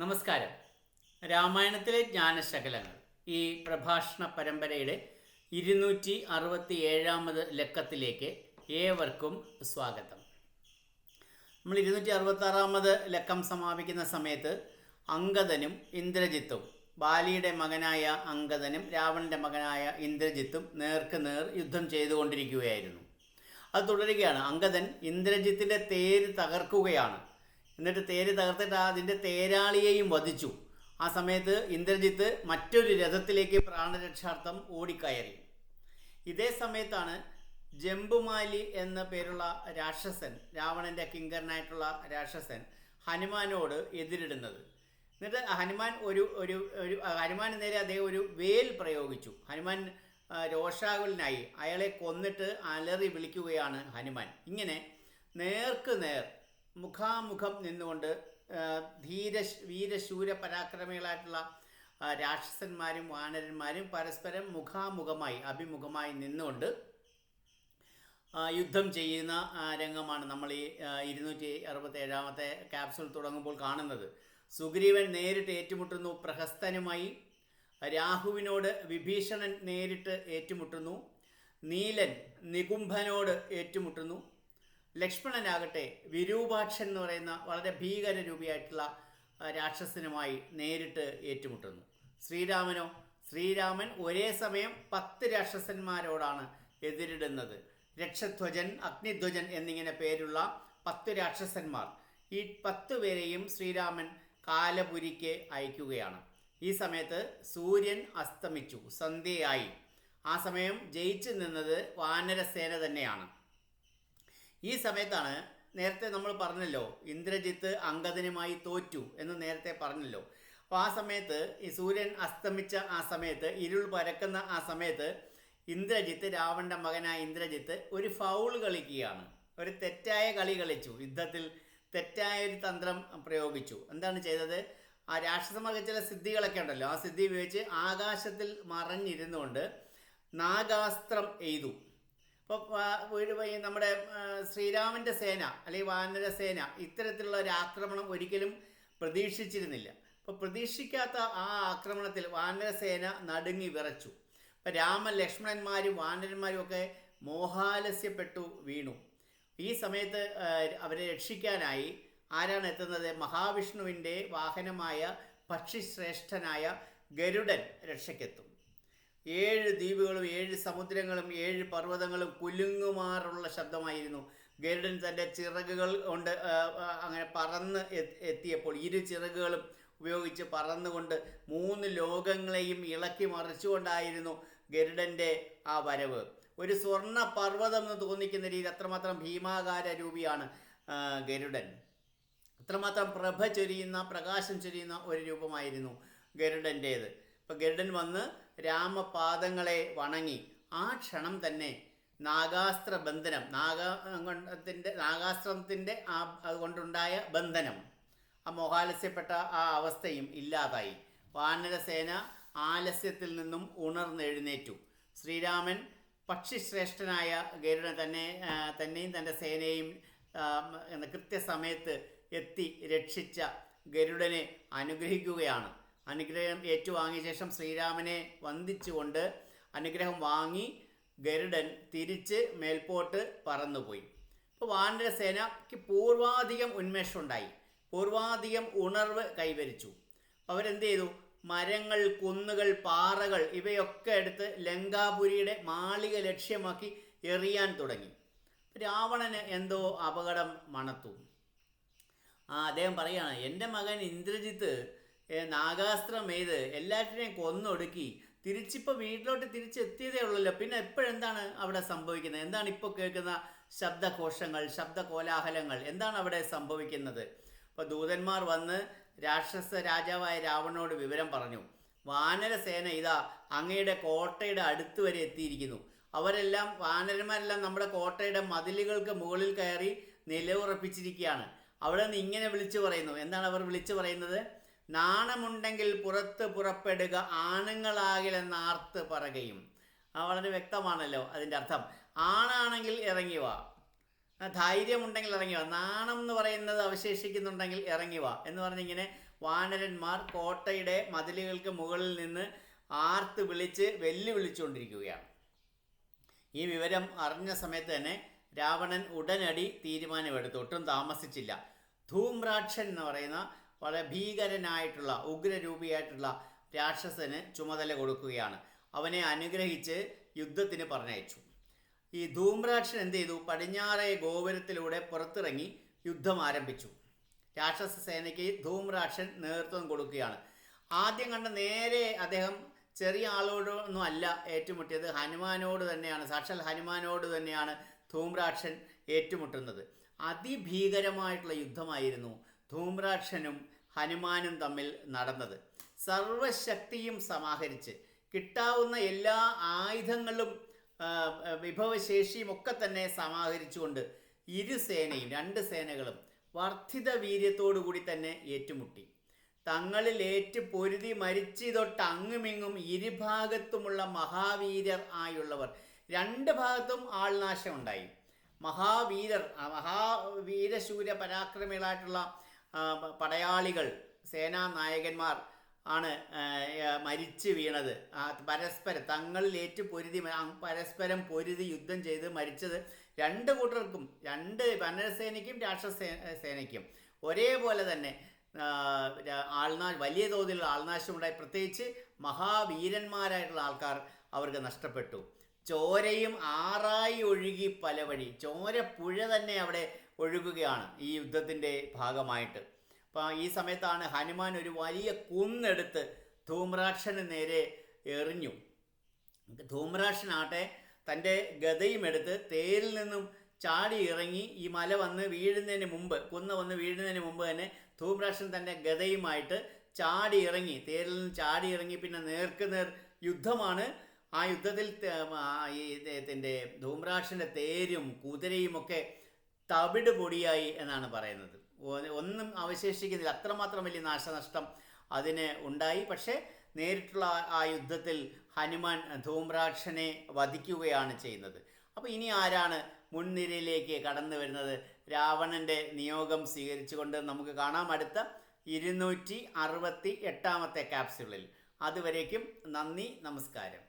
നമസ്കാരം. രാമായണത്തിലെ ജ്ഞാനശകലങ്ങൾ ഈ പ്രഭാഷണ പരമ്പരയുടെ ഇരുന്നൂറ്റി അറുപത്തി ഏഴാമത് ലക്കത്തിലേക്ക് ഏവർക്കും സ്വാഗതം. നമ്മൾ ഇരുന്നൂറ്റി അറുപത്തി ആറാമത് ലക്കം സമാപിക്കുന്ന സമയത്ത് അങ്കദനും ഇന്ദ്രജിത്തും ബാലിയുടെ മകനായ അങ്കദനും രാവണന്റെ മകനായ ഇന്ദ്രജിത്തും നേർക്ക് നേർ യുദ്ധം ചെയ്തുകൊണ്ടിരിക്കുകയായിരുന്നു. അത് തുടരുകയാണ്. അങ്കദൻ ഇന്ദ്രജിത്തിന്റെ തേര് തകർക്കുകയാണ്. എന്നിട്ട് തേര് തകർത്തിട്ട് അതിന്റെ തേരാളിയെയും വധിച്ചു. ആ സമയത്ത് ഇന്ദ്രജിത്ത് മറ്റൊരു രഥത്തിലേക്ക് പ്രാണരക്ഷാർത്ഥം ഓടിക്കയറി. ഇതേ സമയത്താണ് ജംബുമാലി എന്ന പേരുള്ള രാക്ഷസൻ രാവണന്റെ കിങ്കരനായിട്ടുള്ള രാക്ഷസൻ ഹനുമാനോട് എതിരിടുന്നത്. എന്നിട്ട് ഹനുമാൻ ഒരു ഒരു ഒരു ഹനുമാന് നേരെ അദ്ദേഹം ഒരു വേൽ പ്രയോഗിച്ചു. ഹനുമാൻ രോഷാകുലനായി. അയാളെ കൊന്നിട്ട് അലറി വിളിക്കുകയാണ് ഹനുമാൻ. ഇങ്ങനെ നേർക്ക് നേർ മുഖാമുഖം നിന്നുകൊണ്ട് ധീര വീരശൂര പരാക്രമികളായിട്ടുള്ള രാക്ഷസന്മാരും വാനരന്മാരും പരസ്പരം മുഖാമുഖമായി അഭിമുഖമായി നിന്നുകൊണ്ട് യുദ്ധം ചെയ്യുന്ന രംഗമാണ് നമ്മൾ ഈ ഇരുന്നൂറ്റി അറുപത്തി ഏഴാമത്തെ ക്യാപ്സൂൾ തുടങ്ങുമ്പോൾ കാണുന്നത്. സുഗ്രീവൻ നേരിട്ട് ഏറ്റുമുട്ടുന്നു പ്രഹസ്തനുമായി. രാഹുവിനോട് വിഭീഷണൻ നേരിട്ട് ഏറ്റുമുട്ടുന്നു. നീലൻ നികുംഭനോട് ഏറ്റുമുട്ടുന്നു. ലക്ഷ്മണനാകട്ടെ വിരൂപാക്ഷൻ എന്ന് പറയുന്ന വളരെ ഭീകര രൂപിയായിട്ടുള്ള രാക്ഷസനുമായി നേരിട്ട് ഏറ്റുമുട്ടുന്നു. ശ്രീരാമനോ ശ്രീരാമൻ ഒരേ സമയം പത്ത് രാക്ഷസന്മാരോടാണ് എതിരിടുന്നത്. രക്ഷധ്വജൻ അഗ്നിധ്വജൻ എന്നിങ്ങനെ പേരുള്ള പത്ത് രാക്ഷസന്മാർ. ഈ പത്ത് പേരെയും ശ്രീരാമൻ കാലപുരിക്ക് അയക്കുകയാണ്. ഈ സമയത്ത് സൂര്യൻ അസ്തമിച്ചു സന്ധ്യയായി. ആ സമയം ജയിച്ചു നിന്നത് വാനരസേന തന്നെയാണ്. ഈ സമയത്താണ് നേരത്തെ നമ്മൾ പറഞ്ഞല്ലോ ഇന്ദ്രജിത്ത് അങ്കദനുമായി തോറ്റു എന്ന് നേരത്തെ പറഞ്ഞല്ലോ. അപ്പോൾ ആ സമയത്ത് ഈ സൂര്യൻ അസ്തമിച്ച ആ സമയത്ത് ഇരുൾ പരക്കുന്ന ആ സമയത്ത് ഇന്ദ്രജിത്ത് രാവണന്റെ മകനായ ഇന്ദ്രജിത്ത് ഒരു ഫൗൾ കളിക്കുകയാണ്. ഒരു തെറ്റായ കളി കളിച്ചു. യുദ്ധത്തിൽ തെറ്റായ ഒരു തന്ത്രം പ്രയോഗിച്ചു. എന്താണ് ചെയ്തത്? ആ രാക്ഷസന്മാർക്ക് ചില സിദ്ധികളൊക്കെ ഉണ്ടല്ലോ. ആ സിദ്ധി ഉപയോഗിച്ച് ആകാശത്തിൽ മറഞ്ഞിരുന്നുകൊണ്ട് നാഗാസ്ത്രം എയ്തു. അപ്പോൾ നമ്മുടെ ശ്രീരാമന്റെ സേന അല്ലെങ്കിൽ വാനരസേന ഇത്തരത്തിലുള്ള ഒരു ആക്രമണം ഒരിക്കലും പ്രതീക്ഷിച്ചിരുന്നില്ല. അപ്പോൾ പ്രതീക്ഷിക്കാത്ത ആ ആക്രമണത്തിൽ വാനരസേന നടുങ്ങി വിറച്ചു. അപ്പോൾ രാമ ലക്ഷ്മണന്മാരും വാനരന്മാരും ഒക്കെ മോഹാലസ്യപ്പെട്ടു വീണു. ഈ സമയത്ത് അവരെ രക്ഷിക്കാനായി ആരാണ് എത്തുന്നത്? മഹാവിഷ്ണുവിന്റെ വാഹനമായ പക്ഷിശ്രേഷ്ഠനായ ഗരുഡൻ രക്ഷയ്ക്കെത്തും. ഏഴ് ദ്വീപുകളും ഏഴ് സമുദ്രങ്ങളും ഏഴ് പർവതങ്ങളും കുലുങ്ങുമാറുള്ള ശബ്ദമായിരുന്നു. ഗരുഡൻ തന്റെ ചിറകുകൾ കൊണ്ട് അങ്ങനെ പറന്ന് എത്തിയപ്പോൾ ഇരു ചിറകുകളും ഉപയോഗിച്ച് പറന്നുകൊണ്ട് മൂന്ന് ലോകങ്ങളെയും ഇളക്കി മറിച്ചുകൊണ്ടായിരുന്നു ഗരുഡന്റെ ആ വരവ്. ഒരു സ്വർണ പർവതം എന്ന് തോന്നിക്കുന്ന രീതി അത്രമാത്രം ഭീമാകാര രൂപിയാണ് ഗരുഡൻ. അത്രമാത്രം പ്രഭ ചൊരിയുന്ന പ്രകാശം ചൊരിയുന്ന ഒരു രൂപമായിരുന്നു ഗരുഡന്റേത്. ഇപ്പം ഗരുഡൻ വന്ന് രാമപാദങ്ങളെ വണങ്ങി. ആ ക്ഷണം തന്നെ നാഗാസ്ത്ര ബന്ധനം നാഗത്തിന്റെ നാഗാസ്ത്രത്തിന്റെ ആ അതുകൊണ്ടുണ്ടായ ബന്ധനം. ആ മോഹാലസ്യപ്പെട്ട ആ അവസ്ഥയും ഇല്ലാതായി. വാനരസേന ആലസ്യത്തിൽ നിന്നും ഉണർന്നെഴുന്നേറ്റു. ശ്രീരാമൻ പക്ഷിശ്രേഷ്ഠനായ ഗരുഡൻ തന്നെ തന്നെയും തന്റെ സേനയും കൃത്യസമയത്ത് എത്തി രക്ഷിച്ച ഗരുഡനെ അനുഗ്രഹിക്കുകയാണ്. അനുഗ്രഹം ഏറ്റുവാങ്ങിയ ശേഷം ശ്രീരാമനെ വന്ദിച്ചുകൊണ്ട് അനുഗ്രഹം വാങ്ങി ഗരുഡൻ തിരിച്ച് മേൽപോട്ട് പറന്നുപോയി. ഇപ്പോൾ വാനരസേനയ്ക്ക് പൂർവാധികം ഉന്മേഷമുണ്ടായി പൂർവാധികം ഉണർവ് കൈവരിച്ചു. അവരെന്ത് ചെയ്തു? മരങ്ങൾ കുന്നുകൾ പാറകൾ ഇവയൊക്കെ എടുത്ത് ലങ്കാപുരിയുടെ മാളിക ലക്ഷ്യമാക്കി എറിയാൻ തുടങ്ങി. രാവണന് എന്തോ അപകടം മണത്തു. ആ അദ്ദേഹം പറയുകയാണ് എന്റെ മകൻ ഇന്ദ്രജിത്ത് നാഗാസ്ത്രം എയ്ത് എല്ലാറ്റിനെയും കൊന്നൊടുക്കി. തിരിച്ചിപ്പോൾ വീട്ടിലോട്ട് തിരിച്ചെത്തിയതേ ഉള്ളല്ലോ. പിന്നെ എപ്പോഴെന്താണ് അവിടെ സംഭവിക്കുന്നത്? എന്താണ് ഇപ്പോൾ കേൾക്കുന്ന ശബ്ദഘോഷങ്ങൾ ശബ്ദ കോലാഹലങ്ങൾ എന്താണ് അവിടെ സംഭവിക്കുന്നത്? അപ്പോൾ ദൂതന്മാർ വന്ന് രാക്ഷസ രാജാവായ രാവണനോട് വിവരം പറഞ്ഞു. വാനരസേന ഇതാ അങ്ങയുടെ കോട്ടയുടെ അടുത്ത് വരെ എത്തിയിരിക്കുന്നു. അവരെല്ലാം വാനരന്മാരെല്ലാം നമ്മുടെ കോട്ടയുടെ മതിലുകൾക്ക് മുകളിൽ കയറി നിലയുറപ്പിച്ചിരിക്കുകയാണ്. അവിടെ നിന്ന് ഇങ്ങനെ വിളിച്ചു പറയുന്നു. എന്താണ് അവർ വിളിച്ചു പറയുന്നത്? നാണമുണ്ടെങ്കിൽ പുറത്ത് പുറപ്പെടുക ആണുങ്ങളാകിലെന്ന് ആർത്ത് പറയുകയും. ആ വളരെ വ്യക്തമാണല്ലോ അതിന്റെ അർത്ഥം. ആണാണെങ്കിൽ ഇറങ്ങി വാ. ധൈര്യമുണ്ടെങ്കിൽ ഇറങ്ങി വാ. നാണം എന്ന് പറയുന്നത് അവശേഷിക്കുന്നുണ്ടെങ്കിൽ ഇറങ്ങി വാ എന്ന് പറഞ്ഞിങ്ങനെ വാനരന്മാർ കോട്ടയുടെ മതിലുകൾക്ക് മുകളിൽ നിന്ന് ആർത്ത് വിളിച്ച് വെല്ലുവിളിച്ചുകൊണ്ടിരിക്കുകയാണ്. ഈ വിവരം അറിഞ്ഞ സമയത്ത് തന്നെ രാവണൻ ഉടനടി തീരുമാനമെടുത്തു. ഒട്ടും താമസിച്ചില്ല. ധൂമ്രാക്ഷൻ എന്ന് പറയുന്ന വളരെ ഭീകരനായിട്ടുള്ള ഉഗ്രരൂപിയായിട്ടുള്ള രാക്ഷസന് ചുമതല കൊടുക്കുകയാണ്. അവനെ അനുഗ്രഹിച്ച് യുദ്ധത്തിന് പറഞ്ഞയച്ചു. ഈ ധൂമ്രാക്ഷൻ എന്ത് ചെയ്തു? പടിഞ്ഞാറേ ഗോപുരത്തിലൂടെ പുറത്തിറങ്ങി യുദ്ധം ആരംഭിച്ചു. രാക്ഷസ സേനയ്ക്ക് ധൂമ്രാക്ഷൻ നേതൃത്വം കൊടുക്കുകയാണ്. ആദ്യം കണ്ട നേരെ അദ്ദേഹം ചെറിയ ആളോടൊന്നും അല്ല ഏറ്റുമുട്ടിയത്. ഹനുമാനോട് തന്നെയാണ് സാക്ഷാൽ ഹനുമാനോട് തന്നെയാണ് ധൂമ്രാക്ഷൻ ഏറ്റുമുട്ടുന്നത്. അതിഭീകരമായിട്ടുള്ള യുദ്ധമായിരുന്നു. ധൂമ്രാക്ഷനും ഹനുമാനും തമ്മിൽ നടന്നത്. സർവശക്തിയും സമാഹരിച്ച് കിട്ടാവുന്ന എല്ലാ ആയുധങ്ങളും വിഭവശേഷിയും ഒക്കെ തന്നെ സമാഹരിച്ചുകൊണ്ട് ഇരു സേനയും രണ്ട് സേനകളും വർദ്ധിത വീര്യത്തോടു കൂടി തന്നെ ഏറ്റുമുട്ടി. തങ്ങളിൽ ഏറ്റു പൊരുതി മരിച്ചിതൊട്ട് അങ്ങുമിങ്ങും ഇരുഭാഗത്തുമുള്ള മഹാവീരർ ആയുള്ളവർ രണ്ട് ഭാഗത്തും ആൾനാശമുണ്ടായി. മഹാവീരർ മഹാവീരശൂര പരാക്രമികളായിട്ടുള്ള പടയാളികൾ സേനാ നായകന്മാർ ആണ് മരിച്ചു വീണത്. പരസ്പരം തങ്ങളിൽ ഏറ്റു പൊരുതി പരസ്പരം പൊരുതി യുദ്ധം ചെയ്ത് മരിച്ചത് രണ്ട് കൂട്ടർക്കും രണ്ട് വനരസേനയ്ക്കും രാക്ഷസേ സേനയ്ക്കും. ഒരേപോലെ തന്നെ ആൾനാ വലിയ തോതിലുള്ള ആൾനാശമുണ്ടായി. പ്രത്യേകിച്ച് മഹാവീരന്മാരായിട്ടുള്ള ആൾക്കാർ അവർക്ക് നഷ്ടപ്പെട്ടു. ചോരയും ആറായി ഒഴുകി പല വഴി. ചോര പുഴ തന്നെ അവിടെ ഒഴുകുകയാണ് ഈ യുദ്ധത്തിന്റെ ഭാഗമായിട്ട്. അപ്പോൾ ഈ സമയത്താണ് ഹനുമാൻ ഒരു വലിയ കുന്നെടുത്ത് ധൂമ്രാക്ഷന് നേരെ എറിഞ്ഞു. ധൂമ്രാക്ഷനാട്ടെ തന്റെ ഗതയും എടുത്ത് തേരിൽ നിന്നും ചാടി ഇറങ്ങി ഈ മല വന്ന് വീഴുന്നതിന് മുമ്പ് കുന്ന് വന്ന് വീഴുന്നതിന് മുമ്പ് തന്നെ ധൂമ്രാക്ഷൻ തന്റെ ഗതയുമായിട്ട് ചാടി ഇറങ്ങി. തേരിൽ നിന്ന് ചാടി ഇറങ്ങി പിന്നെ നേർക്കുനേർ യുദ്ധമാണ് ആ യുദ്ധത്തിൽ ഇദ്ദേഹത്തിന്റെ ധൂമ്രാക്ഷന്റെ തേരും കുതിരയും ഒക്കെ തവിട് പൊടിയായി എന്നാണ് പറയുന്നത്. ഒന്നും അവശേഷിക്കുന്നില്ല. അത്രമാത്രം വലിയ നാശനഷ്ടം അതിന് ഉണ്ടായി. പക്ഷേ നേരിട്ടുള്ള ആ യുദ്ധത്തിൽ ഹനുമാൻ ധൂമ്രാക്ഷനെ വധിക്കുകയാണ് ചെയ്യുന്നത്. അപ്പോൾ ഇനി ആരാണ് മുൻനിരയിലേക്ക് കടന്നു വരുന്നത്? രാവണന്റെ നിയോഗം സ്വീകരിച്ചുകൊണ്ട് നമുക്ക് കാണാം അടുത്ത ഇരുന്നൂറ്റി അറുപത്തി എട്ടാമത്തെ ക്യാപ്സ്യൂളിൽ അതുവരേക്കും നന്ദി നമസ്കാരം.